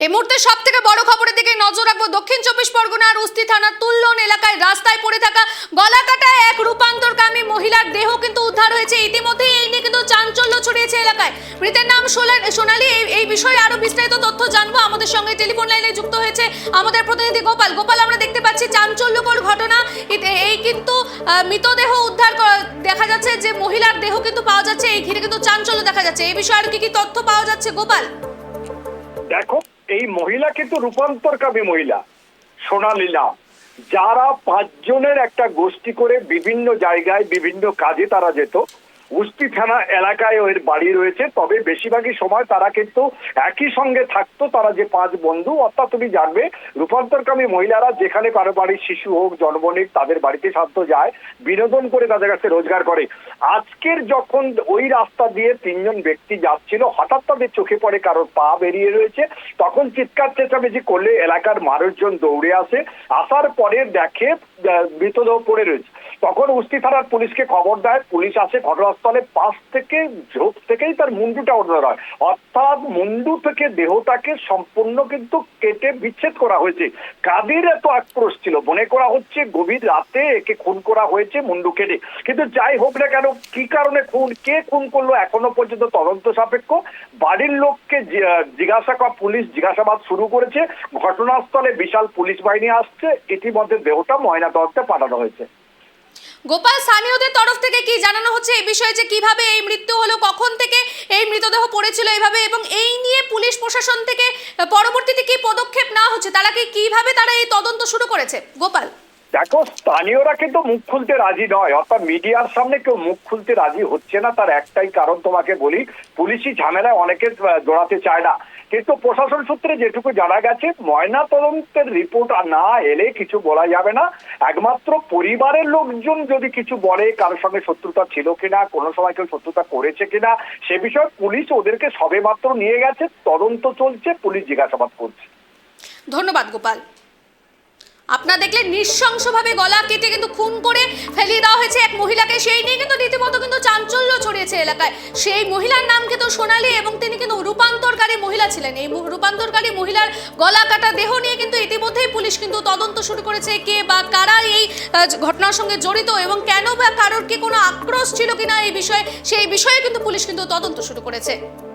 এই মুহূর্তে সব থেকে বড় খবরের দিকে নজর রাখব দক্ষিণ চব্বিশ পরগনার উস্তি থানার তুল্লন এলাকায় রাস্তায় পড়ে থাকা গলাকাটায় এক রূপান্তরকামী মহিলার দেহ কিন্তু উদ্ধার হয়েছে। ইতিমধ্যেই এই নিয়ে কিন্তু চাঞ্চল্য ছড়িয়েছে এলাকায়। মৃতের নাম সোনালী। এই এই বিষয়ে আরও বিস্তারিত তথ্য জানব। আমাদের সঙ্গে টেলিফোন লাইনে যুক্ত হয়েছে আমাদের প্রতিনিধি গোপাল। গোপাল, আমরা দেখতে পাচ্ছি চাঞ্চল্যকর ঘটনা। এই কিন্তু মৃতদেহ উদ্ধার দেখা যাচ্ছে যে মহিলার দেহ কিন্তু পাওয়া যাচ্ছে। এই ঘিরে কিন্তু চাঞ্চল্য দেখা যাচ্ছে। এই বিষয়ে আর কি কি তথ্য পাওয়া যাচ্ছে গোপাল? দেখো এই মহিলা কিন্তু রূপান্তরকামী মহিলা সোনালীলা যারা পাঁচজনের একটা গোষ্ঠী করে বিভিন্ন জায়গায়, বিভিন্ন কাজে তারা যেত উস্তি থানা এলাকায় ওর বাড়ি রয়েছে, তবে বেশিরভাগই সময় তারা কিন্তু একই সঙ্গে থাকতো, তারা যে পাঁচ বন্ধু, অর্থাৎ তুমি জানবে, রূপান্তরকামী মহিলারা যেখানে কারও বাড়ির শিশু হোক, জন্ম নিক, তাদের বাড়িতে সাধ্য যায়, বিনোদন করে তাদের কাছে রোজগার করে। আজকের যখন ওই রাস্তা দিয়ে তিনজন ব্যক্তি যাচ্ছিল, হঠাৎ তাদের চোখে পড়ে কারোর পা বেরিয়ে রয়েছে, তখন চিৎকার চেঁচামেচি করলে এলাকার মানুষজন দৌড়ে আসে, আসার পরে দেখে মৃতদেহ পড়ে রয়েছে। তখন উস্তি থানার পুলিশকে খবর দেয়, পুলিশ আসে ঘটনাস্থলে, পাশ থেকে, ঝোপ থেকেই তার মুন্ডুটা উদ্ধার হয়। অর্থাৎ মুন্ডু থেকে দেহটাকে সম্পূর্ণ কিন্তু কেটে বিচ্ছেদ করা হয়েছে। কাদের এত আক্রোশ ছিল? মনে করা হচ্ছে গভীর রাতে একে খুন করা হয়েছে মুন্ডু কেটে কিন্তু যাই হোক না কেন, কি কারণে খুন, কে খুন করল এখনও পর্যন্ত তদন্ত সাপেক্ষ। বাড়ির লোককে জিজ্ঞাসা করা, পুলিশ জিজ্ঞাসাবাদ শুরু করেছে। ঘটনাস্থলে বিশাল পুলিশ বাহিনী আসছে। ইতিমধ্যে দেহটা ময়না তদন্তে পাঠানো হয়েছে। গোপাল স্থানীয়দের তরফ থেকে কি জানানো হচ্ছে এই বিষয়ে যে কীভাবে এই মৃত্যু হলো, কখন থেকে এই মৃতদেহ পড়েছিল এইভাবে এবং এই নিয়ে পুলিশ প্রশাসন থেকে পরবর্তীতে কি পদক্ষেপ না হচ্ছে? তারা কি কীভাবে তারা এই তদন্ত শুরু করেছে? গোপাল। দেখো, স্থানীয়রা কিন্তু মুখ খুলতে রাজি নয়, অর্থাৎ মিডিয়ার সামনে কেউ মুখ খুলতে রাজি হচ্ছে না, তার একটাই কারণ তোমাকে বলি, পুলিশি ঝামেলায় অনেকে জড়াতে চায় না। কিন্তু প্রশাসন সূত্রে যেটুকু জানা গেছে, ময়না তদন্তের রিপোর্ট না এলে কিছু বলা যাবে না। একমাত্র পরিবারের লোকজন যদি কিছু বলে কারোর সঙ্গে শত্রুতা ছিল কিনা, কোনো সময় কেউ শত্রুতা করেছে কিনা, সে বিষয়ে পুলিশ ওদেরকে সবেমাত্র নিয়ে গেছে, তদন্ত চলছে, পুলিশ জিজ্ঞাসাবাদ করছে। ধন্যবাদ, গোপাল। আপনারা দেখলে নৃশংসভাবে গলা কেটে কিন্তু খুন করে ফেলিয়ে দেওয়া হয়েছে এক মহিলাকে। সেই নিয়ে কিন্তু রীতিমতো কিন্তু চাঞ্চল্য ছড়িয়েছে এলাকায়। সেই মহিলার নাম কিন্তু সোনালী এবং তিনি কিন্তু মহিলা ছিলেন এই রূপান্তরকারী মহিলার গলা কাটা দেহ নিয়ে কিন্তু ইতিমধ্যেই পুলিশ কিন্তু তদন্ত শুরু করেছে কে বা কারা এই ঘটনার সঙ্গে জড়িত এবং কেন বা কারোর কি কোনো আক্রোশ ছিল কিনা এই বিষয়ে, সেই বিষয়ে কিন্তু পুলিশ কিন্তু তদন্ত শুরু করেছে।